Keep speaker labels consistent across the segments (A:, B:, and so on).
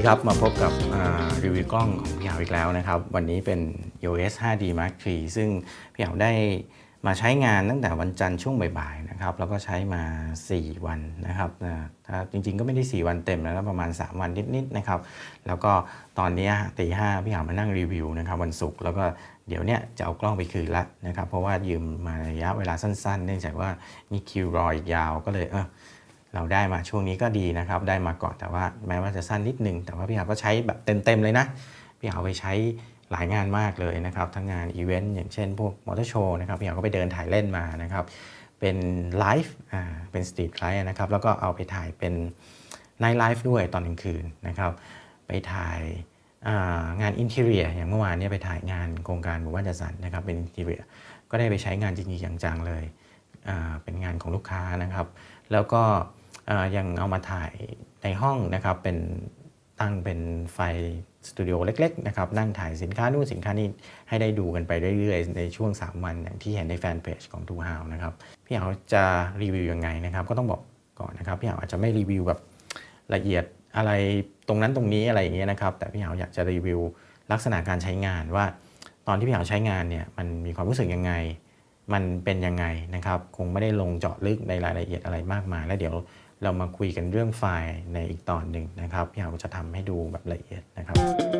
A: ดีครับ มาพบกับรีวิวกล้องของพี่หาวอีกแล้วนะครับ วันนี้เป็น EOS 5D Mark III ซึ่งพี่หาวได้มาใช้งานตั้งแต่วันจันทร์ช่วงบ่ายๆนะครับ แล้วก็ใช้มา 4 วันนะครับถ้าจริงๆก็ไม่ได้ 4 วันเต็มแล้วประมาณ 3 วันนิดๆนะครับ แล้วก็ตอนนี้ตีห้าพี่หาวมานั่งรีวิวนะครับวันศุกร์แล้วก็เดี๋ยวเนี้ยจะเอากล้องไปคืนละนะครับ เพราะว่ายืมมาระยะเวลาสั้นๆ เนื่องจากว่ามีคิวรออีกยาวก็เลยเออ เราได้มาช่วงนี้ก็ดีนะครับ ได้มาก่อนแต่ว่าแม้ว่าจะสั้นนิดนึง แต่ว่าพี่หาก็ใช้แบบเต็มๆเลยนะ พี่หาไปใช้หลายงานมากเลยนะครับ ทั้งงานอีเวนต์อย่างเช่นพวกมอเตอร์โชว์นะครับ พี่หาก็ไปเดินถ่ายเล่นมานะครับ เป็นไลฟ์อ่าเป็นสตรีทไลฟ์นะครับ แล้วก็เอาไปถ่ายเป็นไนท์ไลฟ์ด้วยตอนกลางคืนนะครับ ไปถ่ายอ่างานอินเท i รียอย่างเมื่อวานเนี้ไปถ่ายงานโครงการหมู่บ้านจัดสรรนะครับเป็นอินเท i รียก็ได้ไปใช้งานจริงๆอย่างจังเลยอ่าเป็นงานของลูกค้านะครับ แล้วก็ ยังเอามาถ่ายในห้องนะครับเป็นตั้งเป็นไฟสตูดิโอเล็กๆนะครับนั่งถ่ายสินค้านู่นสินค้านี่ให้ได้ดูกันไปเรื่อยๆ ในช่วง 3 วันอย่างที่เห็นในแฟนเพจของทูฮาวนะครับพี่เอาจะรีวิวยังไงนะครับก็ต้องบอกก่อนนะครับพี่เอาอาจจะไม่รีวิวแบบละเอียดอะไรตรงนั้นตรงนี้อะไรอย่างเงี้ยนะครับแต่พี่เอาอยากจะรีวิวลักษณะการใช้งานว่า ตอนที่พี่เอาใช้งานเนี่ยมันมีความรู้สึกยังไง มันเป็นยังไงนะครับคงไม่ได้ลงเจาะลึกในรายละเอียดอะไรมากมาย แล้วเดี๋ยว เรามาคุยกันเรื่องไฟล์ในอีกตอนหนึ่งนะครับพี่หาจะทำให้ดูแบบละเอียดนะครับ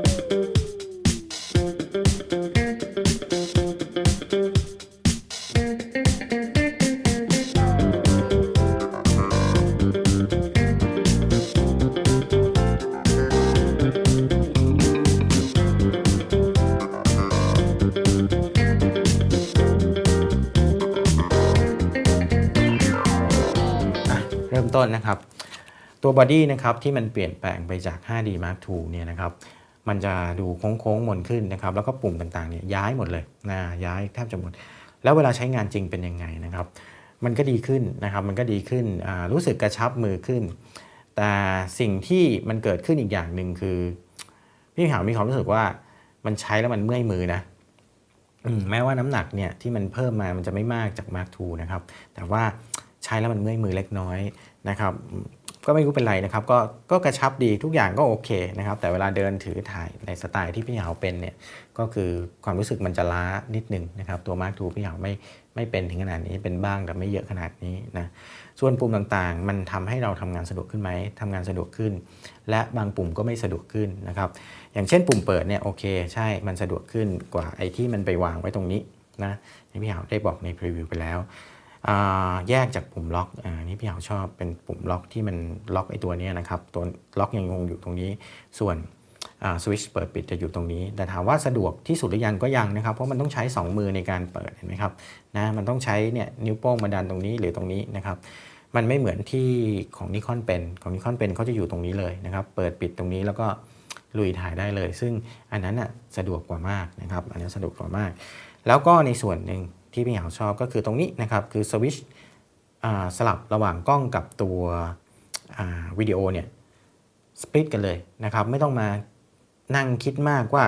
A: ต้นนะครับ ตัวบอดี้นะครับที่มันเปลี่ยนแปลงไปจาก 5D Mark II เนี่ยนะครับมันจะดูโค้งๆมนขึ้นนะครับ แล้วก็ปุ่มต่างๆเนี่ยย้ายหมดเลยนะย้ายแทบจะหมด แล้วเวลาใช้งานจริงเป็นยังไงนะครับ มันก็ดีขึ้นนะครับ มันก็ดีขึ้นรู้สึกกระชับมือขึ้น แต่สิ่งที่มันเกิดขึ้นอีกอย่างหนึ่งคือ พี่หาวมีความรู้สึกว่ามันใช้แล้วมันเมื่อยมือนะอมแม้ว่าน้ำหนักเนี่ยที่มันเพิ่มมามันจะไม่มากจาก Mark II นะครับ แต่ว่าใช้แล้วมันเมื่อยมือเล็กน้อย นะครับก็ไม่รู้เป็นไรนะครับก็ก็กระชับดีทุกอย่างก็โอเคนะครับ แต่เวลาเดินถือถ่ายในสไตล์ที่พี่หาวเป็นเนี่ยก็คือความรู้สึกมันจะล้านิดนึงนะครับตัว Mark II พี่หาวไม่ไม่เป็นถึงขนาดนี้เป็นบ้างแต่ไม่เยอะขนาดนี้นะส่วนปุ่มต่างๆ มันทำให้เราทำงานสะดวกขึ้นไหมทำงานสะดวกขึ้น และบางปุ่มก็ไม่สะดวกขึ้นนะครับอย่างเช่นปุ่มเปิดเนี่ยโอเคใช่มันสะดวกขึ้นกว่าไอ้ที่มันไปวางไว้ตรงนี้นะที่พี่หาวได้บอกในพรีวิวไปแล้ว แยกจากปุ่มล็อกอ่านี่พี่หาชอบเป็นปุ่มล็อกที่มันล็อกไอตัวนี้นะครับ ตัวล็อกยังงงอยู่ตรงนี้ ส่วนสวิตช์เปิดปิดจะอยู่ตรงนี้ แต่ถามว่าสะดวกที่สุดหรือยังก็ยังนะครับ เพราะมันต้องใช้ 2 มือในการเปิดเห็นไหมครับนะมันต้องใช้เนี่ยนิ้วโป้งมาดันตรงนี้หรือตรงนี้นะครับมันไม่เหมือนที่ของนิคอนเป็นของนิคอนเป็นเขาจะอยู่ตรงนี้เลยนะครับ เปิดปิดตรงนี้แล้วก็ลุยถ่ายได้เลย ซึ่งอันนั้นน่ะสะดวกกว่ามากนะครับ อันนั้นสะดวกกว่ามาก แล้วก็ในส่วนหนึ่ง ที่พี่เหาชอบก็คือตรงนี้นะครับ คือสวิตช์สลับระหว่างกล้องกับตัววิดีโอเนี่ยสปลิตกันเลยนะครับ ไม่ต้องมานั่งคิดมากว่า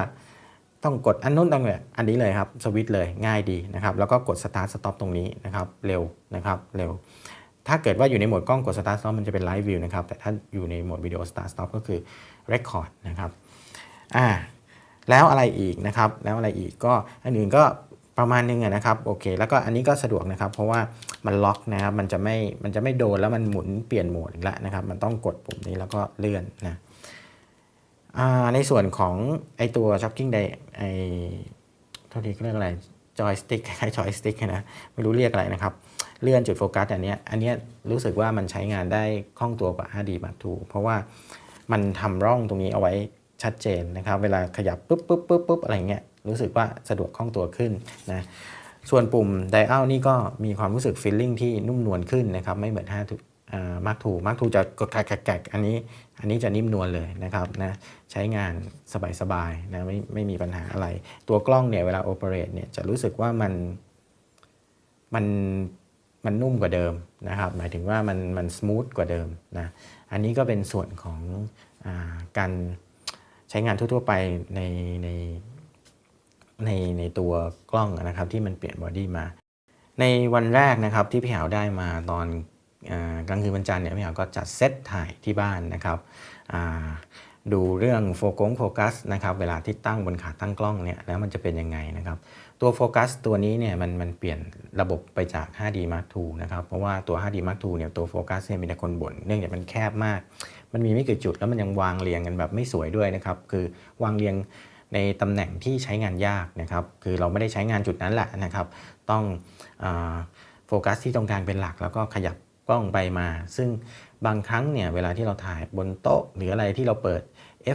A: ต้องกดอันนู้นต้องเนี่ยอันนี้เลยครับสวิตช์เลยง่ายดีนะครับ แล้วก็กด start stop ตรงนี้นะครับ เร็วนะครับเร็ว ถ้าเกิดว่าอยู่ในโหมดกล้องกด start stop มันจะเป็น live view นะครับ แต่ถ้าอยู่ในโหมดวิดีโอ start stop ก็คือ record นะครับอ่าแล้วอะไรอีกนะครับ แล้วอะไรอีกก็อันอื่นก็ ประมาณนึงนะครับโอเค แล้วก็อันนี้ก็สะดวกนะครับ เพราะว่ามันล็อกนะครับมันจะไม่มันจะไม่โดนแล้วมันหมุนเปลี่ยนโหมดอีกแล้วนะครับ มันต้องกดปุ่มนี้แล้วก็เลื่อนนะในส่วนของไอตัว shocking day ไอเท่าที่เรียกอะไรจอยสติ๊กคล้ายจอยสติ๊กนะไม่รู้เรียกอะไรนะครับ เลื่อนจุดโฟกัสอันนี้อันนี้รู้สึกว่ามันใช้งานได้คล่องตัวกว่า 5D Mark II เพราะว่ามันทำร่องตรงนี้เอาไว้ชัดเจนนะครับ เวลาขยับปุ๊บปุ๊บปุ๊บปุ๊บอะไรเงี้ย รู้สึกว่าสะดวกคล่องตัวขึ้นนะส่วนปุ่ม dial นี่ก็มีความรู้สึก feeling ที่นุ่มนวลขึ้นนะครับไม่เหมือน5มาร์คทูมาร์คทูจะกดแกกอันนี้ อันนี้จะนิ่มนวลเลยนะครับนะใช้งานสบายๆนะไม่ไม่มีปัญหาอะไร ตัวกล้องเนี่ยเวลาโอเปเรตเนี่ยจะรู้สึกว่ามันมันมันนุ่มกว่าเดิมนะครับ หมายถึงว่ามันมันส o t h กว่าเดิมนะอันนี้ก็เป็นส่วนของอการใช้งานทั่วๆไปในใน ในในตัวกล้องนะครับที่มันเปลี่ยนบอดี้มา ในวันแรกนะครับที่พี่หาวได้มาตอนอกลางคืนวันจันทร์เนี่ยพี่หาวก็จัดเซตถ่ายที่บ้านนะครับดูเรื่องโฟกัสโฟกัสนะครับเวลาที่ตั้งบนขาตั้งกล้องเนี่ยแล้วมันจะเป็นยังไงนะครับตัวโฟกัสตัวนี้เนี่ยมันมันเปลี่ยนระบบไปจาก 5D Mark II นะครับเพราะว่าตัว 5D Mark II เนี่ยตัวโฟกัสเนี่ยมีแต่คนบ่นเนื่องจากมันแคบมาก มันมีไม่กี่จุดแล้วมันยังวางเรียงกันแบบไม่สวยด้วยนะครับคือวางเรียง ในตำแหน่งที่ใช้งานยากนะครับ คือเราไม่ได้ใช้งานจุดนั้นแหละนะครับ ต้องอโฟกัสที่ตรงกลางเป็นหลัก แล้วก็ขยับกล้องไปมา ซึ่งบางครั้งเนี่ยเวลาที่เราถ่ายบนโต๊ะ หรืออะไรที่เราเปิด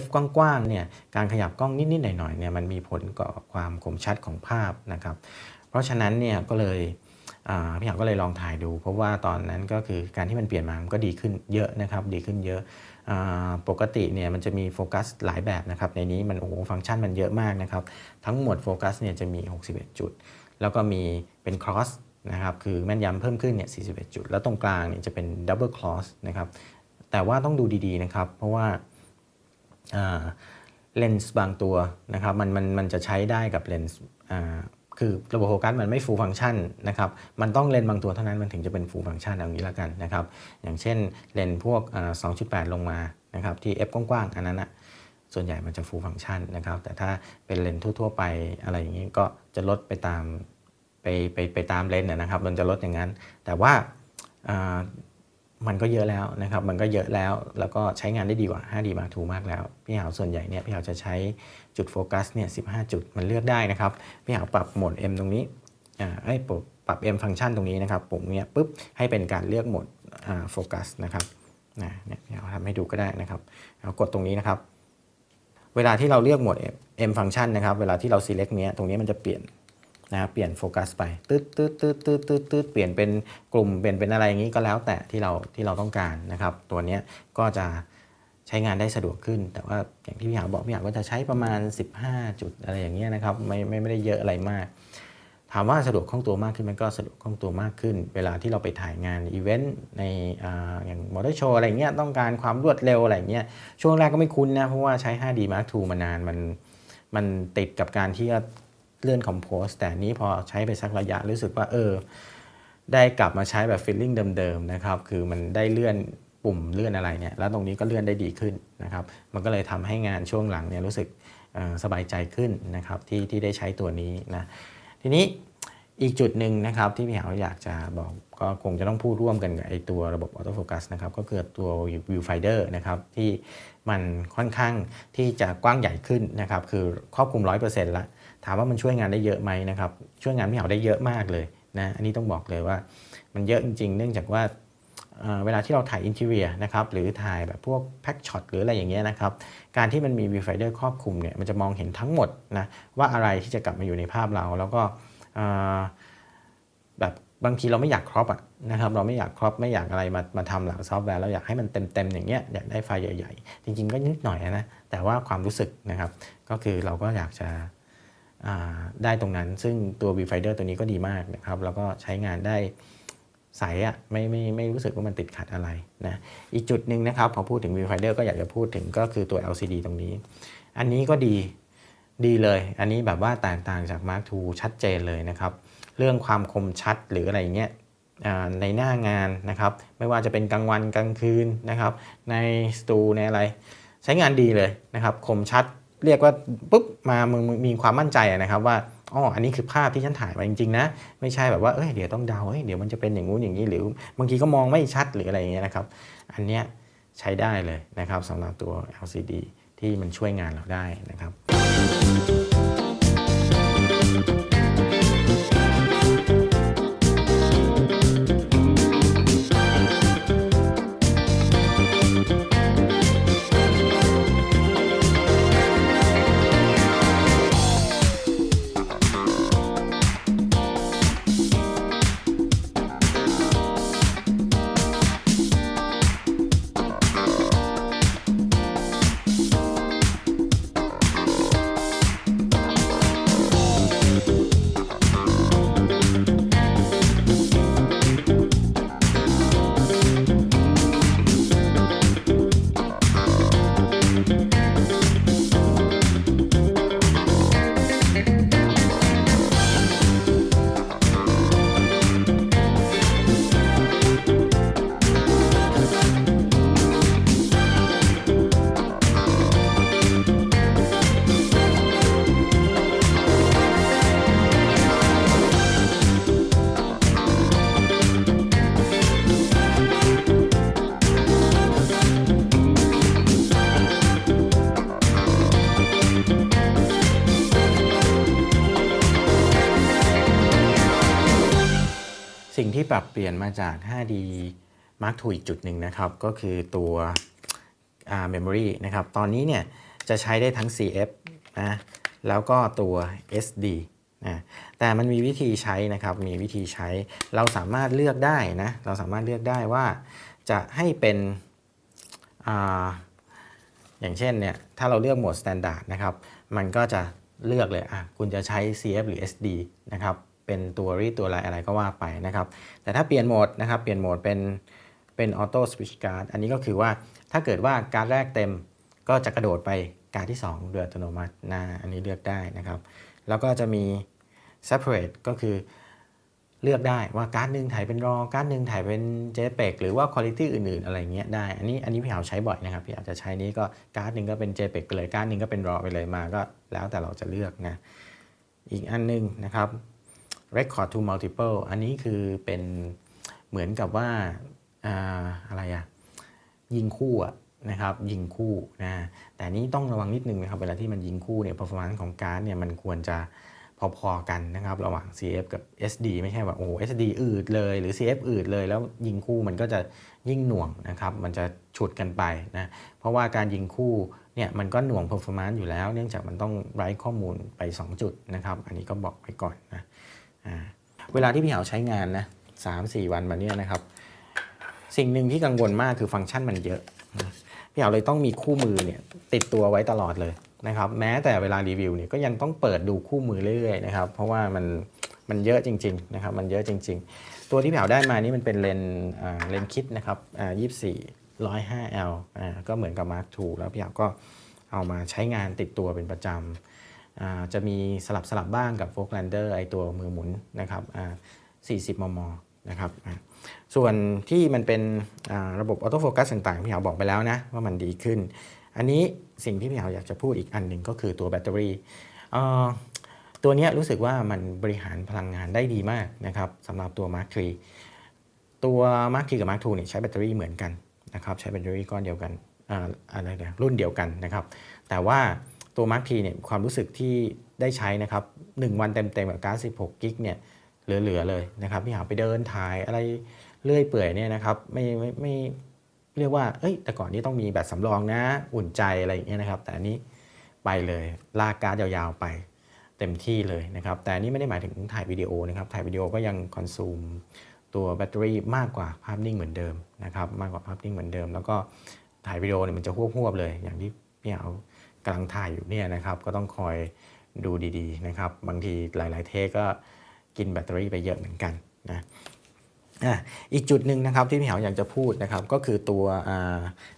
A: F กว้างๆเนี่ยการขยับกล้องนิดๆหน่อยๆเนี่ยมันมีผลต่อความคมชัดของภาพนะครับ เพราะฉะนั้นเนี่ยก็เลยพี่หางก็เลยลองถ่ายดู เพราะว่าตอนนั้นก็คือการที่มันเปลี่ยนมามันก็ดีขึ้นเยอะนะครับ ดีขึ้นเยอะ ปกติเนี่ยมันจะมีโฟกัสหลายแบบนะครับ ในนี้มันโอ้โหฟังก์ชันมันเยอะมากนะครับ ทั้งหมดโฟกัสเนี่ยจะมี 61 จุด แล้วก็มีเป็น cross นะครับคือแม่นยำเพิ่มขึ้นเนี่ย 41 จุด แล้วตรงกลางเนี่ยจะเป็น double cross นะครับแต่ว่าต้องดูดีๆนะครับ เพราะว่าเลนส์บางตัวนะครับมันมันมันจะใช้ได้กับเลนส์ คือระบบโฟกัสมันไม่ full function นะครับ มันต้องเลนบางตัวเท่านั้นมันถึงจะเป็น full function เอางนี้ละกันนะครับ อย่างเช่นเลนพวกอ่า2.8 ลงมานะครับที่ f กว้างๆ อันนั้นอะส่วนใหญ่มันจะ full function นะครับ แต่ถ้าเป็นเลนทั่ว ๆ ไปอะไรอย่างนี้ก็จะลดไปตามไปไปไปตามเลนนะครับ มันจะลดอย่างนั้น แต่ว่า มันก็เยอะแล้วนะครับ มันก็เยอะแล้ว แล้วก็ใช้งานได้ดีกว่า 5D Mark II มากแล้ว พี่หาวส่วนใหญ่เนี่ย พี่หาวจะใช้จุดโฟกัสเนี่ย 15 จุด มันเลือกได้นะครับ พี่หาวปรับโหมด M ตรงนี้ อ่าไอ้ปรับปรับ M ฟังก์ชันตรงนี้นะครับ ปุ่มเนี้ยปุ๊บ ให้เป็นการเลือกโหมดอ่าโฟกัสนะครับนะเนี่ยพี่หาวทำให้ดูก็ได้นะครับเอากดตรงนี้นะครับ เวลาที่เราเลือกโหมด M ฟังก์ชันนะครับ เวลาที่เรา select เนี้ย ตรงนี้มันจะเปลี่ยน นะครับเปลี่ยนโฟกัสไปตืดตืดตืดตืดตืดตืดเปลี่ยนเป็นกลุ่มเปลี่ยนเป็นอะไรอย่างนี้ก็แล้วแต่ที่เราที่เราต้องการนะครับ ตัวนี้ก็จะใช้งานได้สะดวกขึ้น แต่ว่าอย่างที่พี่หาบอกพี่หาก็จะใช้ประมาณ 15 จุดอะไรอย่างเงี้ยนะครับไม่ไม่ไม่ได้เยอะอะไรมาก ถามว่าสะดวกคล่องตัวมากขึ้นมันก็สะดวกคล่องตัวมากขึ้น เวลาที่เราไปถ่ายงานอีเวนต์ในออย่างมอเตอร์โชว์อะไรเงี้ยต้องการความรวดเร็วอะไรเงี้ยช่วงแรกก็ไม่คุ้นนะเพราะว่าใช้ 5D Mark II มานานมันมันติดกับการที่จะ เลื่อนคอมโพสแต่นี้พอใช้ไปสักระยะรู้สึกว่าเออ ได้กลับมาใช้แบบฟีลลิ่งเดิมๆนะครับ คือมันได้เลื่อนปุ่มเลื่อนอะไรเนี่ย แล้วตรงนี้ก็เลื่อนได้ดีขึ้นนะครับ มันก็เลยทำให้งานช่วงหลังเนี่ยรู้สึกสบายใจขึ้นนะครับที่ที่ได้ใช้ตัวนี้นะ ทีนี้อีกจุดหนึ่งนะครับที่พี่หาวอยากจะบอกก็คงจะต้องพูดร่วมกันกับไอตัวระบบออโต้โฟกัสนะครับก็คือตัว viewfinder นะครับที่มันค่อนข้างที่จะกว้างใหญ่ขึ้นนะครับคือครอบคลุม 100%ละ ถามว่ามันช่วยงานได้เยอะไหมนะครับ ช่วยงานพี่เหาได้เยอะมากเลยนะอันนี้ต้องบอกเลยว่ามันเยอะจริง ๆ เนื่องจากว่าเวลาที่เราถ่ายอินทีเรียนะครับหรือถ่ายแบบพวกแพ็กช็อตหรืออะไรอย่างเงี้ยนะครับการที่มันมี viewfinder ครอบคลุมเนี่ยมันจะมองเห็นทั้งหมดนะว่าอะไรที่จะกลับมาอยู่ในภาพเรา แล้วก็แบบบางทีเราไม่อยากครอปอะนะครับเราไม่อยากครอปไม่อยากอะไรมามาทำหลังซอฟต์แวร์เราอยากให้มันเต็มๆอย่างเงี้ยอยากได้ไฟล์ใหญ่ๆ จริงๆก็นิดหน่อยนะแต่ว่าความรู้สึกนะครับก็คือเราก็อยากจะ ได้ตรงนั้น ซึ่งตัว Viewfinder ตัวนี้ก็ดีมากนะครับ แล้วก็ใช้งานได้ใสอะ่ะไม่ไม่ไม่รู้สึกว่ามันติดขัดอะไรนะอีกจุดหนึ่งนะครับพอพูดถึง Viewfinder ก็อยากจะพูดถึงก็คือตัว LCD ตรงนี้ อันนี้ก็ดีดีเลย อันนี้แบบว่าแตกต่างจาก Mark II ชัดเจนเลยนะครับ เรื่องความคมชัดหรืออะไรเงี้ยในหน้างานนะครับ ไม่ว่าจะเป็นกลางวันกลางคืนนะครับ ในสตูในอะไร ใช้งานดีเลยนะครับ คมชัด เรียกว่าปุ๊บมามึงมีความมั่นใจนะครับว่าอ๋ออันนี้คือภาพที่ฉันถ่ายมาจริงๆนะไม่ใช่แบบว่าเอ้ยเดี๋ยวต้องเดาเอ้ยเดี๋ยวมันจะเป็นอย่างงู้นอย่างนี้หรือบางทีก็มองไม่ชัดหรืออะไรอย่างเงี้ยนะครับอันเนี้ยใช้ได้เลยนะครับสำหรับตัว LCD ที่มันช่วยงานเราได้นะครับ รับเปลี่ยนมาจาก 5D Mark II อีกจุดหนึ่งนะครับ ก็คือตัว memory นะครับ ตอนนี้เนี่ยจะใช้ได้ทั้ง CF นะแล้วก็ตัว SD นะแต่มันมีวิธีใช้นะครับ มีวิธีใช้ เราสามารถเลือกได้นะ เราสามารถเลือกได้ว่าจะให้เป็นออย่างเช่นเนี่ย ถ้าเราเลือกโหมด standard นะครับ มันก็จะเลือกเลยอะคุณจะใช้ CF หรือ SD นะครับ เป็นตัวรีดตัวอะไรอะไรก็ว่าไปนะครับ แต่ถ้าเปลี่ยนโหมดนะครับ เปลี่ยนโหมดเป็นเป็นออโต้สวิชการ์ดอันนี้ก็คือว่าถ้าเกิดว่าการแรกเต็มก็จะกระโดดไปการที่ 2 โดยอัตโนมัตินะอันนี้เลือกได้นะครับ แล้วก็จะมี separate ก็คือเลือกได้ว่าการ์ดหนึ่งถ่ายเป็นรอการ์ดหนึ่งถ่ายเป็น JPEG หรือว่าคุณ i t y อื่นๆ อะไรเงี้ยได้ อันนี้อันนี้พี่เหาใช้บ่อยนะครับ พี่อาจจะใช้นี้ก็การ์ดหนึ่งก็เป็น JPEG ไปเลยการ์ดหนึ่งก็เป็นรอไปเลยมาก็แล้วแต่เราจะเลือกนะอีกอันหนึงนะครับ record to multiple อันนี้คือเป็นเหมือนกับว่าออะไรอะยิงคู่อะนะครับยิงคู่นะแต่นี้ต้องระวังนิดนึงนะครับเวลาที่มันยิงคู่เนี่ย performance ของการ์ดเนี่ยมันควรจะพอๆกันนะครับระหว่าง CF กับ SD ไม่ใช่ว่าโอ้ SD อืดเลยหรือ CF อืดเลยแล้วยิงคู่มันก็จะยิ่งหน่วงนะครับมันจะฉุดกันไปนะเพราะว่าการยิงคู่เนี่ยมันก็หน่วง performance อยู่แล้ว เนื่องจากมันต้องไร้ข้อมูลไป 2 จุดนะครับอันนี้ก็บอกไว้ก่อนนะ เวลาที่พี่เหาใช้งานนะสามสี่วันมาเนี้ยนะครับ สิ่งหนึ่งที่กังวลมากคือฟังก์ชันมันเยอะพี่เหาเลยต้องมีคู่มือเนี่ยติดตัวไว้ตลอดเลยนะครับ แม้แต่เวลารีวิวเนี่ยก็ยังต้องเปิดดูคู่มือเรื่อยๆนะครับ เพราะว่ามันมันเยอะจริงๆนะครับ มันเยอะจริง ๆ ตัวที่พี่เหาได้มานี่มันเป็นเลนเลนคิดนะครับยี่สี่ร้อยห้า L อ่าก็เหมือนกับ Mark II แล้วพี่เหาก็เอามาใช้งานติดตัวเป็นประจำ จะมีสลับสลับบ้างกับ f o r k l a n d e r ไอตัวมือหมุนนะครับ40 มมนะครับส่วนที่มันเป็นระบบออโต้โฟกัสต่างๆ พี่เหาบอกไปแล้วนะว่ามันดีขึ้น อันนี้สิ่งที่พี่เหาอยากจะพูดอีกอันหนึ่งก็คือตัวแบตเตอรี่ตัวนี้รู้สึกว่ามันบริหารพลังงานได้ดีมากนะครับสำหรับตัว Mark III ตัว Mark III กับ Mark II เนี่ยใช้แบตเตอรี่เหมือนกันนะครับใช้แบตเตอรี่ก้อนเดียวกันออะไรเนี่ยรุ่นเดียวกันนะครับ แต่ว่า ตัว Mark III เนี่ยความรู้สึกที่ได้ใช้นะครับ1วันเต็มๆกับการ์ด16กิกเนี่ยเหลือๆเลยนะครับพี่หาไปเดินถ่ายอะไรเลื่อยเปื่อยเนี่ยนะครับไม่ไม่ไม่เรียกว่า เอ้ย แต่ก่อนนี้ต้องมีแบตสำรองนะ อุ่นใจอะไรอย่างเงี้ยนะครับ แต่อันนี้ไปเลยลากการ์ดยาวๆไปเต็มที่เลยนะครับ แต่อันนี้ไม่ได้หมายถึงถ่ายวิดีโอนะครับ ถ่ายวิดีโอก็ยังคอนซูมตัวแบตเตอรี่มากกว่าภาพนิ่งเหมือนเดิมนะครับ มากกว่าภาพนิ่งเหมือนเดิม แล้วก็ถ่ายวิดีโอเนี่ยมันจะหวบๆเลย อย่างที่พี่เอา กำลังถ่ายอยู่เนี่ยนะครับก็ต้องคอยดูดีๆนะครับ บางทีหลาย ๆ เทคก็กินแบตเตอรี่ไปเยอะเหมือนกันนะอีกจุดหนึ่งนะครับที่พี่เหาอยากจะพูดนะครับก็คือตัว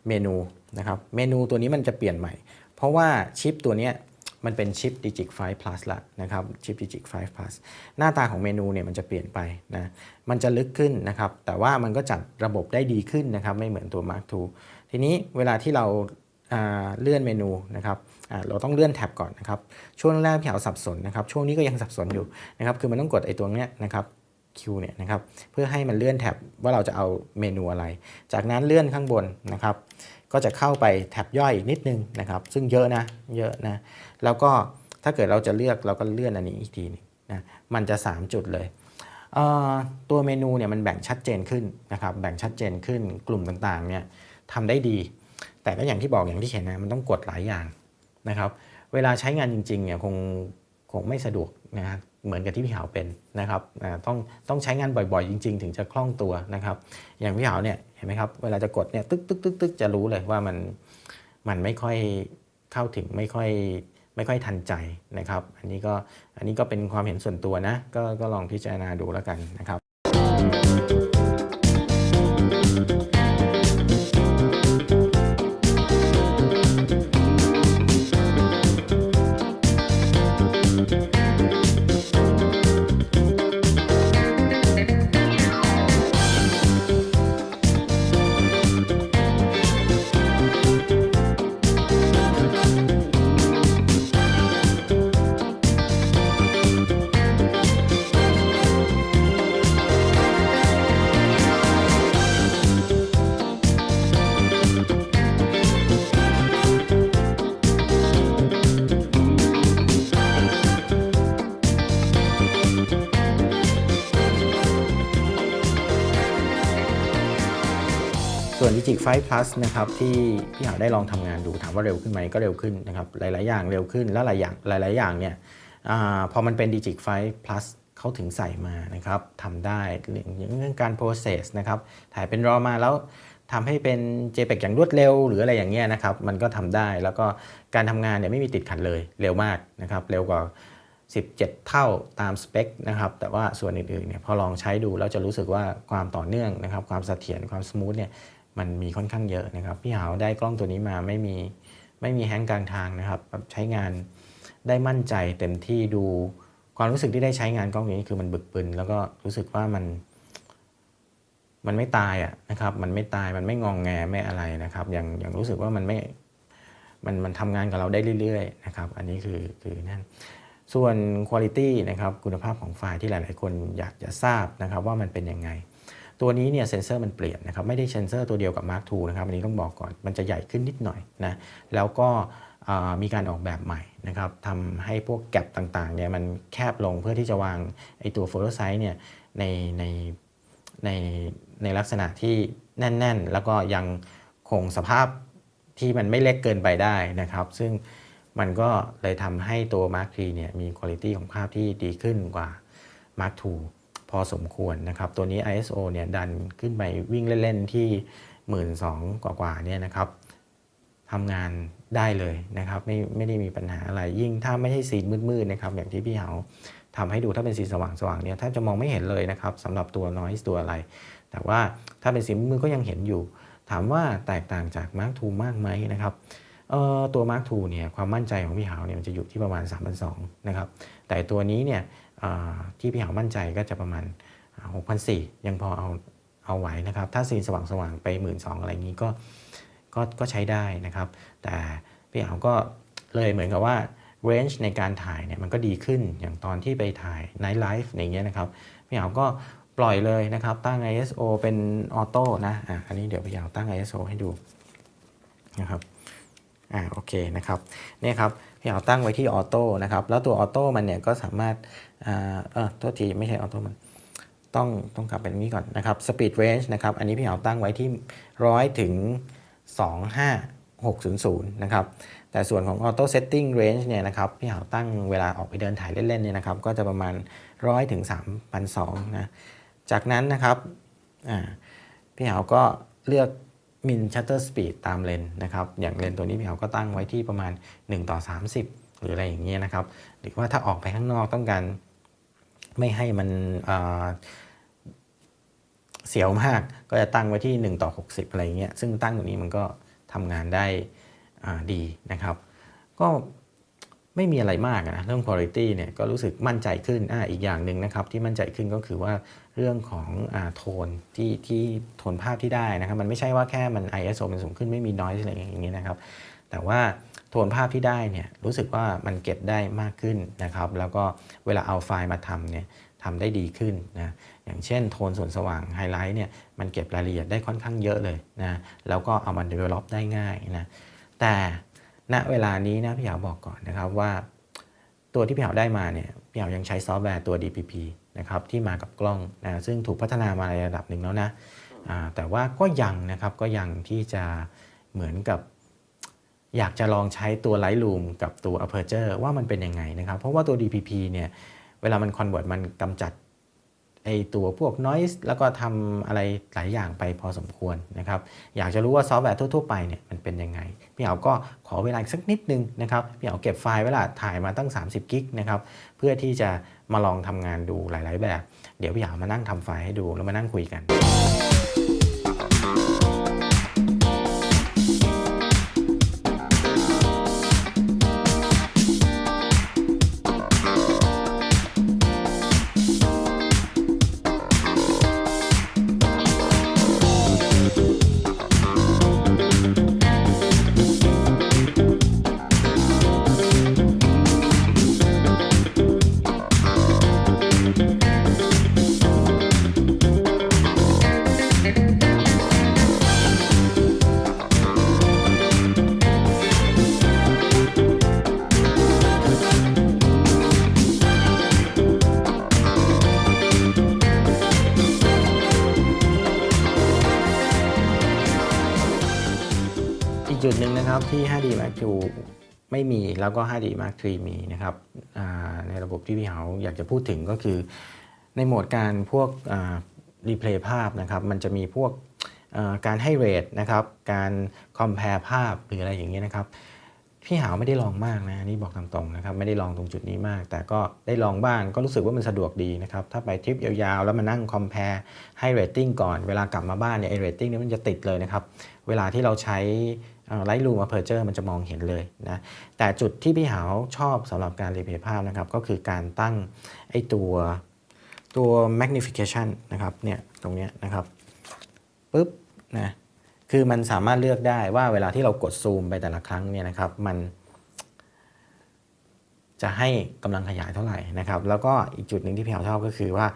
A: เมนูนะครับเมนูตัวนี้มันจะเปลี่ยนใหม่ เพราะว่าชิปตัวนี้มันเป็นชิป Digic 5 Plus ละนะครับชิป Digic 5 Plus หน้าตาของเมนูเนี่ยมันจะเปลี่ยนไปนะมันจะลึกขึ้นนะครับแต่ว่ามันก็จัดระบบได้ดีขึ้นนะครับไม่เหมือนตัว Mark II ทีนี้เวลาที่เรา เลื่อนเมนูนะครับเราต้องเลื่อนแท็บก่อนนะครับช่วงแรกพี่เอาสับสนนะครับช่วงนี้ก็ยังสับสนอยู่นะครับคือมันต้องกดไอ้ตัวเนี้ยนะครับ Q เนี่ยนะครับเพื่อให้มันเลื่อนแท็บว่าเราจะเอาเมนูอะไร จากนั้นเลื่อนข้างบนนะครับก็จะเข้าไปแท็บย่อยอีกนิดนึงนะครับซึ่งเยอะนะเยอะนะแล้วก็ถ้าเกิดเราจะเลือกเราก็เลื่อนอันนี้อีกทีหนึงนะมันจะ 3 จุดเลยเตัวเมนูเนี่ยมันแบ่งชัดเจนขึ้นนะครับแบ่งชัดเจนขึ้นกลุ่มต่างๆเนี่ยทำได้ดี แต่ก็อย่างที่บอกอย่างที่เห็นนะมันต้องกดหลายอย่างนะครับ เวลาใช้งานจริงๆเนี่ยคงคงไม่สะดวกนะฮะเหมือนกับที่พี่หาวเป็นนะครับต้องต้องใช้งานบ่อยๆ จริง ๆ ถึงจะคล่องตัวนะครับ อย่างพี่หาวเนี่ยเห็นไหมครับเวลาจะกดเนี่ยตึ๊กตึ๊กตึ๊กตึ๊กจะรู้เลยว่ามันมันไม่ค่อยเข้าถึงไม่ค่อยไม่ค่อยทันใจนะครับ อันนี้ก็อันนี้ก็เป็นความเห็นส่วนตัวนะก็ก็ลองพิจารณาดูแล้วกันนะครับ 5 Plus นะครับที่พี่หาได้ลองทำงานดูถามว่าเร็วขึ้นไหมก็เร็วขึ้นนะครับหลาย ๆ อย่างเร็วขึ้นแล้วหลายอย่างหลาย ๆ อย่างเนี่ยอพอมันเป็น Digic 5 Plus เขาถึงใส่มานะครับทำได้เรื่องเรื่องการ process นะครับถ่ายเป็นรอมาแล้วทำให้เป็น JPEG อย่างรวดเร็ว หรืออะไรอย่างเงี้ยนะครับมันก็ทำได้แล้วก็การทำงานเนี่ยไม่มีติดขัดเลยเร็วมากนะครับเร็วกว่า 17 เท่าตามสเปคนะครับแต่ว่าส่วนอื่นๆเนี่ยพอลองใช้ดูแล้วจะรู้สึกว่าความต่อเนื่องนะครับความเสถียรความสมูทเนี่ย มันมีค่อนข้างเยอะนะครับพี่หาวได้กล้องตัวนี้มาไม่มีไม่มีแฮงก์กลางทางนะครับใช้งานได้มั่นใจเต็มที่ดูความรู้สึกที่ได้ใช้งานกล้องนี้คือมันบึกบึนแล้วก็รู้สึกว่ามัน มันไม่ตายอะนะครับ มันไม่ตายมันไม่งองแงไม่อะไรนะครับยังยังรู้สึกว่ามันไม่มันมันทำงานกับเราได้เรื่อยๆนะครับ อันนี้คือคือนั่นส่วน Quality นะครับคุณภาพของไฟล์ที่หลาย ๆ คนอยากจะทราบนะครับ ว่ามันเป็นยังไง ตัวนี้เนี่ยเซนเซอร์มันเปลี่ยนนะครับไม่ได้เซนเซอร์ตัวเดียวกับ Mark II นะครับอันนี้ต้องบอกก่อนมันจะใหญ่ขึ้นนิดหน่อยนะแล้วก็มีการออกแบบใหม่นะครับทำให้พวกแกลบต่างๆเนี่ยมันแคบลงเพื่อที่จะวางไอตัวโฟ t o ไซส์เนี่ยในในในในลักษณะที่แน่น ๆ แล้วก็ยังคงสภาพที่มันไม่เล็กเกินไปได้นะครับ ซึ่งมันก็เลยทำให้ตัว Mark III เนี่ยมีคุณภาพของภาพที่ดีขึ้นกว่า Mark II พอสมควรนะครับตัวนี้ ISO เนี่ยดันขึ้นไปวิ่งเล่น ๆ ที่ 12,000กว่าๆเนี่ยนะครับทำงานได้เลยนะครับไม่ไม่ได้มีปัญหาอะไรยิ่งถ้าไม่ใช่สีมืดๆนะครับอย่างที่พี่เหาทำให้ดูถ้าเป็นสีสว่างๆเนี่ยแทบจะมองไม่เห็นเลยนะครับสำหรับตัว noise ตัวอะไร แต่ว่าถ้าเป็นสีมืดก็ยังเห็นอยู่ ถามว่าแตกต่างจาก Mark II มากไหมนะครับเอ่อตัว Mark II เนี่ยความมั่นใจของพี่เหาเนี่ยมันจะอยู่ที่ประมาณ3,200นะครับแต่ตัวนี้เนี่ย ที่พี่หามั่นใจก็จะประมาณ 6,400 ยังพอเอาเอาไหวนะครับ ถ้าสีสว่างๆ ไป 12,000อะไรนี้ก็ก็ก็ใช้ได้นะครับ แต่พี่หาก็เลยเหมือนกับว่า range ในการถ่ายเนี่ยมันก็ดีขึ้นอย่างตอนที่ไปถ่าย night life อย่างเงี้ยนะครับ พี่หาก็ปล่อยเลยนะครับ ตั้ง ISO เป็นออโต้นะอะอันนี้เดี๋ยวพี่หาตั้ง ISO ให้ดูนะครับ อ่าโอเคนะครับเนี่ยครับพี่เอาตั้งไว้ที่ออโต้นะครับแล้วตัวออโต้มันเนี่ยก็สามารถอ่าเออโทษทีไม่ใช่ออโต้มันต้องต้องกลับไปตรงนี้ก่อนนะครับสปีดเรนจ์นะครับอันนี้พี่เอาตั้งไว้ที่ร้อยถึง25600นะครับแต่ส่วนของออโต้เซตติ้งเรนจ์เนี่ยนะครับพี่เอาตั้งเวลาออกไปเดินถ่ายเล่นๆเนี่ยนะครับก็จะประมาณร้อยถึง3,200นะจากนั้นนะครับอ่าพี่เอาก็เลือก มินชัตเตอร์สปีดตามเลนนะครับ อย่างเลนตัวนี้พี่เขาก็ตั้งไว้ที่ประมาณ 1 ต่อ 30 หรืออะไรอย่างเงี้ยนะครับ หรือว่าถ้าออกไปข้างนอกต้องการไม่ให้มันเเสียวมากก็จะตั้งไว้ที่ 1 ต่อ 60 อะไรเงี้ยซึ่งตั้งตรงนี้มันก็ทำงานได้ดีนะครับ ก็ ไม่มีอะไรมากนะเรื่อง quality เนี่ยก็รู้สึกมั่นใจขึ้นอ่าอีกอย่างหนึ่งนะครับที่มั่นใจขึ้นก็คือว่าเรื่องของอ่าโทนที่ที่โทนภาพที่ได้นะครับมันไม่ใช่ว่าแค่มัน ISO มันสูงขึ้นไม่มี noise อะไรอย่างนี้นะครับแต่ว่าโทนภาพที่ได้เนี่ยรู้สึกว่ามันเก็บได้มากขึ้นนะครับแล้วก็เวลาเอาไฟล์มาทำเนี่ยทำได้ดีขึ้นนะอย่างเช่นโทนส่วนสว่างไฮไลท์เนี่ยมันเก็บรายละเอียดได้ค่อนข้างเยอะเลยนะแล้วก็เอามา develop ได้ง่ายนะแต่ ณเวลานี้นะพี่หยาบอกก่อนนะครับว่า ตัวที่พี่หาวได้มาเนี่ยพี่หาวยังใช้ซอฟต์แวร์ตัว DPP นะครับที่มากับกล้องนะซึ่งถูกพัฒนามาในระดับหนึ่งแล้วนะแต่ว่าก็ยังนะครับก็ยังที่จะเหมือนกับอยากจะลองใช้ตัว Lightroom กับตัว Aperture ว่ามันเป็นยังไงนะครับ เพราะว่าตัว DPP เนี่ยเวลามัน convert มันกำจัดไอตัวพวก noise แล้วก็ทำอะไรหลายอย่างไปพอสมควรนะครับ อยากจะรู้ว่าซอฟต์แวร์ทั่ว ๆ ไปเนี่ยมันเป็นยังไง พี่เอาก็ขอเวลาสักนิดนึงนะครับพี่เอาเก็บไฟล์ไว้ละถ่ายมาตั้ง 30 กิกนะครับเพื่อที่จะมาลองทำงานดูหลาย ๆ แบบ เดี๋ยวพี่เอามานั่งทำไฟล์ให้ดูแล้วมานั่งคุยกัน กจุดหนึ่งนะครับที่ 5D Mark II ไม่มีแล้วก็ 5D Mark III มีนะครับในระบบที่พี่เหาอยากจะพูดถึงก็คือ ในโหมดการพวกรีเพลย์ภาพนะครับมันจะมีพวกการให้เรทนะครับการคอมเพลภาพหรืออะไรอย่างเงี้ยนะครับพี่หาวไม่ได้ลองมากนะนี่บอกตามตรงนะครับไม่ได้ลองตรงจุดนี้มาก แต่ก็ได้ลองบ้างก็รู้สึกว่ามันสะดวกดีนะครับถ้าไปทริปยาวๆ แล้วมานั่งคอมเพลให้เรตติ้งก่อนเวลากลับมาบ้านเนี่ยไอเรตติ้งนี้มันจะติดเลยนะครับเวลาที่เราใช้ ไลท์รูมอเพอร์เจอร์มันจะมองเห็นเลยนะแต่จุดที่พี่หาวชอบสำหรับการรีเพย์ภาพนะครับก็คือการตั้งไอตัวตัว magnification นะครับเนี่ยตรงนี้นะครับปุ๊บนะคือมันสามารถเลือกได้ว่าเวลาที่เรากดซูมไปแต่ละครั้งเนี่ยนะครับมันจะให้กำลังขยายเท่าไหร่นะครับ แล้วก็อีกจุดหนึ่งที่พี่หาวชอบก็คือว่า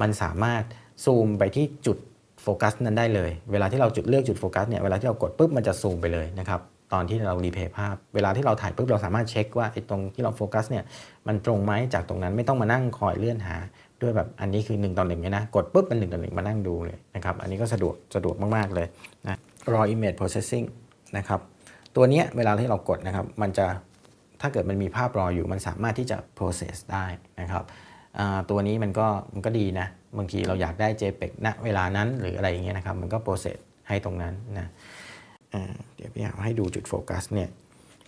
A: มันสามารถซูมไปที่จุด โฟกัสนั้นได้เลย เวลาที่เราจุดเลือกจุดโฟกัสเนี่ยเวลาที่เรากดปุ๊บมันจะซูมไปเลยนะครับตอนที่เรารีเพย์ภาพ เวลาที่เราถ่ายปุ๊บเราสามารถเช็คว่าไอ้ตรงที่เราโฟกัสเนี่ยมันตรงไหมจากตรงนั้นไม่ต้องมานั่งคอยเลื่อนหา ด้วยแบบอันนี้คือ1ต่อหนึ่งเนี่ยนะกดปุ๊บเป็น1ต่อหนึ่งมานั่งดูเลยนะครับอันนี้ก็สะดวกสะดวกมากๆเลยนะ raw image processing นะครับตัวเนี้ยเวลาที่เรากดนะครับมันจะถ้าเกิดมันมีภาพรออยู่มันสามารถที่จะ process ได้นะครับ ตัวนี้มันก็มันก็ดีนะ บางทีเราอยากได้ JPEG ณเวลานั้นหรืออะไรอย่างเงี้ยนะครับ มันก็ process ให้ตรงนั้นนะเดี๋ยวพี่เอาให้ดูจุดโฟกัสเนี่ย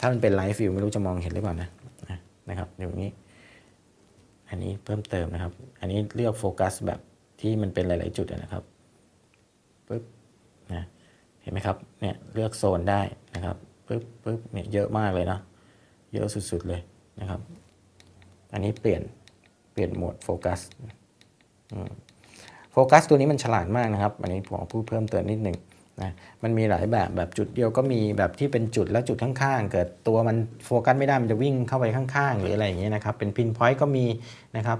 A: ถ้ามันเป็นไลฟ์ฟิวไม่รู้จะมองเห็นหรือเปล่านะนะครับเดี๋ยวนี้ อันนี้เพิ่มเติมนะครับ อันนี้เลือกโฟกัสแบบที่มันเป็นหลาย ๆ จุดนะครับปึ๊บนะเห็นไหมครับเนี่ยเลือกโซนได้นะครับปึ๊บปึ๊บเนี่ยเยอะมากเลยเนาะเยอะสุด ๆ เลยนะครับ อันนี้เปลี่ยน ลี่ยนโหมดโฟกัสโฟกัสตัวนี้มันฉลาดมากนะครับ อันนี้ผมพูดเพิ่มเติมนิดหนึ่งนะมันมีหลายแบบแบบจุดเดียวก็มีแบบที่เป็นจุดแล้วจุดข้างๆ เกิดตัวมันโฟกัสไม่ได้ มันจะวิ่งเข้าไปข้างๆ หรืออะไรอย่างเงี้ยนะครับ เป็นพินพอยต์ก็มีนะครับ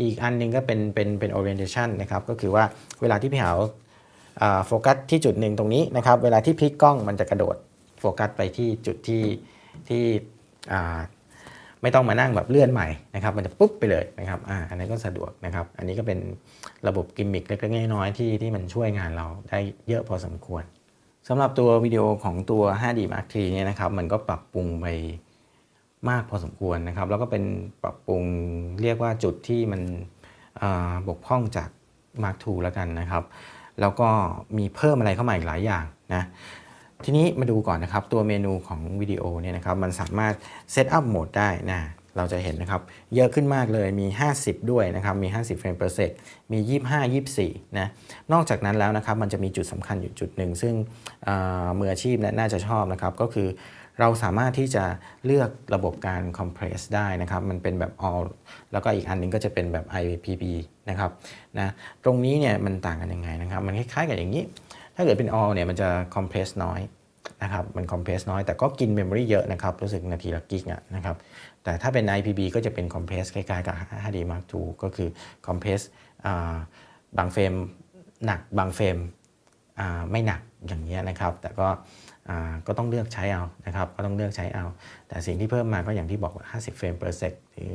A: อีกอันหนึงก็เป็นเป็นเป็น orientation นะครับ ก็คือว่าเวลาที่พี่หาวอ่าโฟกัสที่จุดหนึ่งตรงนี้นะครับ เวลาที่พลิกกล้องมันจะกระโดดโฟกัสไปที่จุดที่ที่อ่า ไม่ต้องมานั่งแบบเลื่อนใหม่นะครับมันจะปุ๊บไปเลยนะครับอ่าอันนี้นก็สะดวกนะครับ อันนี้ก็เป็นระบบกิมมิคเล็กๆน้อยๆที่ที่มันช่วยงานเราได้เยอะพอสมควรสำหรับตัววิดีโอของตัว 5D Mark III เนี่ยนะครับมันก็ปรับปรุงไปมากพอสมควรนะครับ แล้วก็เป็นปรับปรุงเรียกว่าจุดที่มันอ่าบกพร่องจาก Mark II แล้วกันนะครับ แล้วก็มีเพิ่มอะไรเข้ามาอีกหลายอย่างนะ ทีนี้มาดูก่อนนะครับ ตัวเมนูของวิดีโอเนี่ยนะครับมันสามารถเซตอัพโหมดได้นะเราจะเห็นนะครับ เยอะขึ้นมากเลยมี 50 ด้วยนะครับ มี 50 เฟรม per sec มี 25 24 นะ นอกจากนั้นแล้วนะครับ มันจะมีจุดสำคัญอยู่จุดหนึ่ง ซึ่งมืออาชีพเนี่ยน่าจะชอบนะครับ ก็คือเราสามารถที่จะเลือกระบบการ compress ได้นะครับ มันเป็นแบบ all แล้วก็อีกอันหนึงก็จะเป็นแบบ IPB นะครับนะตรงนี้เนี่ยมันต่างกันยังไงนะครับ มันคล้ายๆกับอย่างนี้ ถ้าเกิดเป็น all เนี่ยมันจะ compress น้อยนะครับมัน compress น้อยแต่ก็กิน memory เยอะนะครับรู้สึกนาทีละกิกะนะครับแต่ถ้าเป็น IPB ก็จะเป็น compress คล้ายๆกับ 5D Mark II ก็คือ compress อ่าบางเฟรมหนักบางเฟรมไม่หนักอย่างเงี้ยนะครับ แต่ก็ก็ต้องเลือกใช้เอานะครับก็ต้องเลือกใช้เอา แต่สิ่งที่เพิ่มมาก็อย่างที่บอกว่า50เฟรม per sec หรือ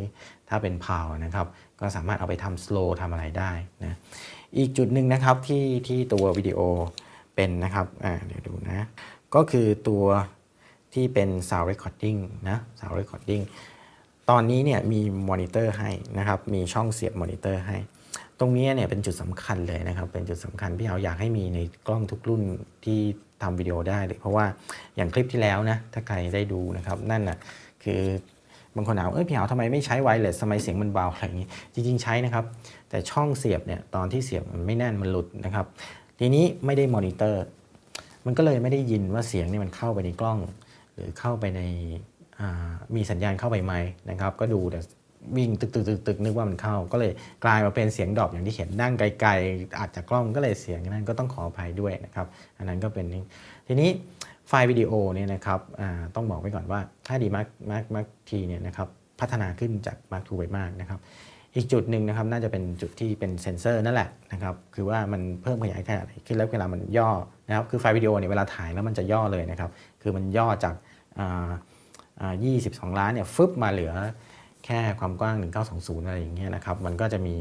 A: ถ้าเป็น PAL นะครับก็สามารถเอาไปทำ slow ทำอะไรได้นะอีกจุดหนึ่งนะครับที่ที่ตัววิดีโอ เป็นนะครับอ่าเดี๋ยวดูนะ ก็คือตัวที่เป็น sound recording นะ sound recording ตอนนี้เนี่ยมีมอนิเตอร์ให้นะครับ มีช่องเสียบมอนิเตอร์ให้ ตรงนี้เนี่ยเป็นจุดสำคัญเลยนะครับ เป็นจุดสำคัญที่เราอยากให้มีในกล้องทุกรุ่นที่ทำวิดีโอได้เลยเพราะว่าอย่างคลิปที่แล้วนะ ถ้าใครได้ดูนะครับ นั่นน่ะคือบางคนถามเอ้ยพี่หาวทำไมไม่ใช้ไวเลสทำไมเสียงมันเบาอะไรอย่างนี้ จริง ๆ ใช้นะครับ แต่ช่องเสียบเนี่ยตอนที่เสียบมันไม่แน่นมันหลุดนะครับ ทีนี้ไม่ได้มอนิเตอร์ มันก็เลยไม่ได้ยินว่าเสียงนี่มันเข้าไปในกล้อง หรือเข้าไปในมีสัญญาณเข้าไปไหมนะครับ ก็ดูแต่วิ่งตึกตึกตึกตึกนึกว่ามันเข้า ก็เลยกลายมาเป็นเสียงดรอปอย่างที่เห็นนั่งไกลๆอาจจะกล้องก็เลยเสียงนั้นก็ต้องขออภัยด้วยนะครับ อันนั้นก็เป็นทีนี้ไฟล์วิดีโอเนี่ยนะครับต้องบอกไว้ก่อนว่าถ้าดีมากมากมากทีเนี่ยนะครับพัฒนาขึ้นจาก Mark II ไปมากนะครับ อีกจุดหนึ่งนะครับน่าจะเป็นจุดที่เป็นเซนเซอร์นั่นแหละนะครับคือว่ามันเพิ่มขยายขนาดขึ้นแล้วเวลามันย่อนะครับคือไฟล์วิดีโอเนี่ยเวลาถ่ายแล้วมันจะย่อเลยนะครับคือมันย่อจากอ่าอ่า22ล้านเนี่ยฟึบมาเหลือแค่ความกว้าง 1920 อะไรอย่างเงี้ยนะครับมันก็จะมี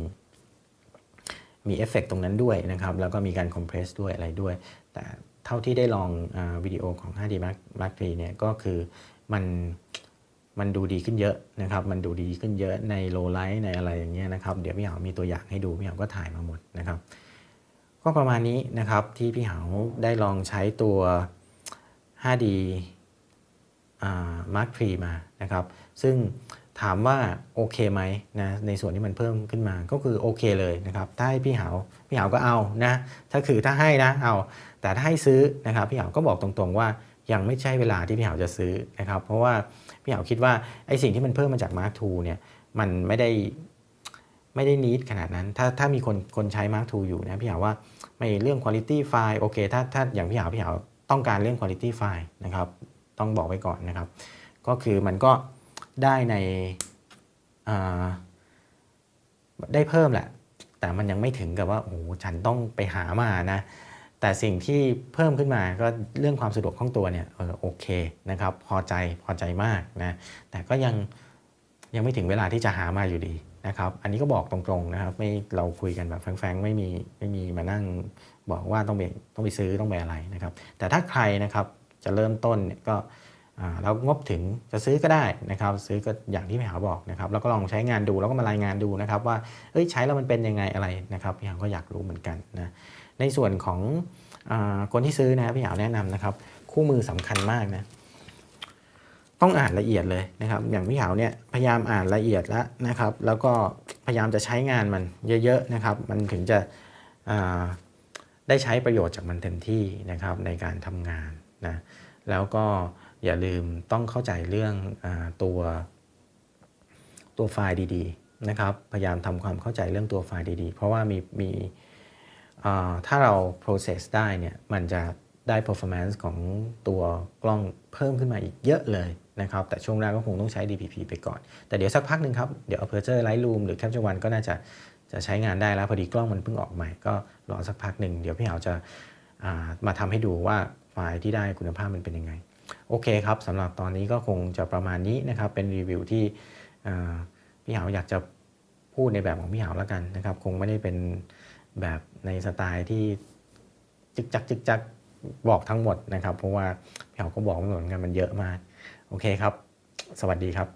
A: มีเอฟเฟกตรงนั้นด้วยนะครับแล้วก็มีการคอมเพรสด้วยอะไรด้วย แต่เท่าที่ได้ลองอวิดีโอของ 5D Mark Mark III เนี่ยก็คือมัน มันดูดีขึ้นเยอะนะครับ มันดูดีขึ้นเยอะในโลไลท์ในอะไรอย่างเงี้ยนะครับ เดี๋ยวพี่เหามีตัวอย่างให้ดูพี่เหาก็ถ่ายมาหมดนะครับ ก็ประมาณนี้นะครับที่พี่เหาได้ลองใช้ตัว 5D อ่า Mark III มานะครับ ซึ่งถามว่าโอเคไหมนะในส่วนที่มันเพิ่มขึ้นมาก็คือโอเคเลยนะครับ ถ้าให้พี่เหาพี่เหาก็เอานะถ้าคือถ้าให้นะเอา แต่ถ้าให้ซื้อนะครับพี่เหาก็บอกตรงๆว่ายังไม่ใช่เวลาที่พี่เหาจะซื้อนะครับ เพราะว่า พี่เหาคิดว่าไอ้สิ่งที่มันเพิ่มมาจาก Mark II เนี่ยมันไม่ได้ไม่ได้นิดขนาดนั้น ถ้าถ้ามีคนคนใช้ Mark II อยู่นะพี่เหาว่าไม่เรื่อง Quality File โอเค ถ้าถ้าอย่างพี่เหาพี่เหาต้องการเรื่อง Quality File นะครับต้องบอกไว้ก่อนนะครับ ก็คือมันก็ได้ในได้เพิ่มแหละ แต่มันยังไม่ถึงกับว่าโอ้โหฉันต้องไปหามานะ แต่สิ่งที่เพิ่มขึ้นมาก็เรื่องความสะดวกของตัวเนี่ยเออโอเคนะครับพอใจพอใจมากนะแต่ก็ยังยังไม่ถึงเวลาที่จะหามาอยู่ดีนะครับอันนี้ก็บอกตรงๆนะครับไม่เราคุยกันแบบแฟงๆไม่มีไม่มีมานั่งบอกว่าต้องไปต้องไปซื้อต้องไปอะไรนะครับแต่ถ้าใครนะครับจะเริ่มต้นเนี่ยก็อ่าแล้วงบถึงจะซื้อก็ได้นะครับซื้อก็อย่างที่พี่หาบอกนะครับแล้วก็ลองใช้งานดูแล้วก็มารายงานดูนะครับว่าเอ้ยใช้แล้วมันเป็นยังไงอะไรนะครับพี่หาก็อยากรู้เหมือนกันนะ ในส่วนของอคนที่ซื้อนะครับพี่หาแนะนำนะครับ คู่มือสำคัญมากนะต้องอ่านละเอียดเลยนะครับ อย่างพี่หาวเนี่ยพยายามอ่านละเอียดแล้วนะครับ แล้วก็พยายามจะใช้งานมันเยอะๆนะครับ มันถึงจะได้ใช้ประโยชน์จากมันเต็มที่นะครับในการทำงานนะแล้วก็อย่าลืมต้องเข้าใจเรื่องอตัวตัวไฟล์ดีๆนะครับ พยายามทำความเข้าใจเรื่องตัวไฟล์ดีๆ เพราะว่ามีมี ถ้าเรา process ได้เนี่ยมันจะได้ performance ของตัวกล้องเพิ่มขึ้นมาอีกเยอะเลยนะครับ แต่ช่วงแรกก็คงต้องใช้ DPP ไปก่อน แต่เดี๋ยวสักพักหนึ่งครับ เดี๋ยว Aperture Lightroom หรือ Capture One ก็น่าจะจะใช้งานได้แล้ว พอดีกล้องมันเพิ่งออกใหม่ ก็รอสักพักหนึ่ง เดี๋ยวพี่เหาจะามาทำให้ดูว่าไฟล์ที่ได้คุณภาพมันเป็นยังไง โอเคครับสำหรับตอนนี้ก็คงจะประมาณนี้นะครับ เป็นรีวิวที่พี่เหาอยากจะพูดในแบบของพี่เหาแล้วกันนะครับ คงไม่ได้เป็น แบบในสไตล์ที่จึกจักจึกจักบอกทั้งหมดนะครับ เพราะว่าพี่เขาก็บอกเหมือนกันมันเยอะมาก โอเคครับ สวัสดีครับ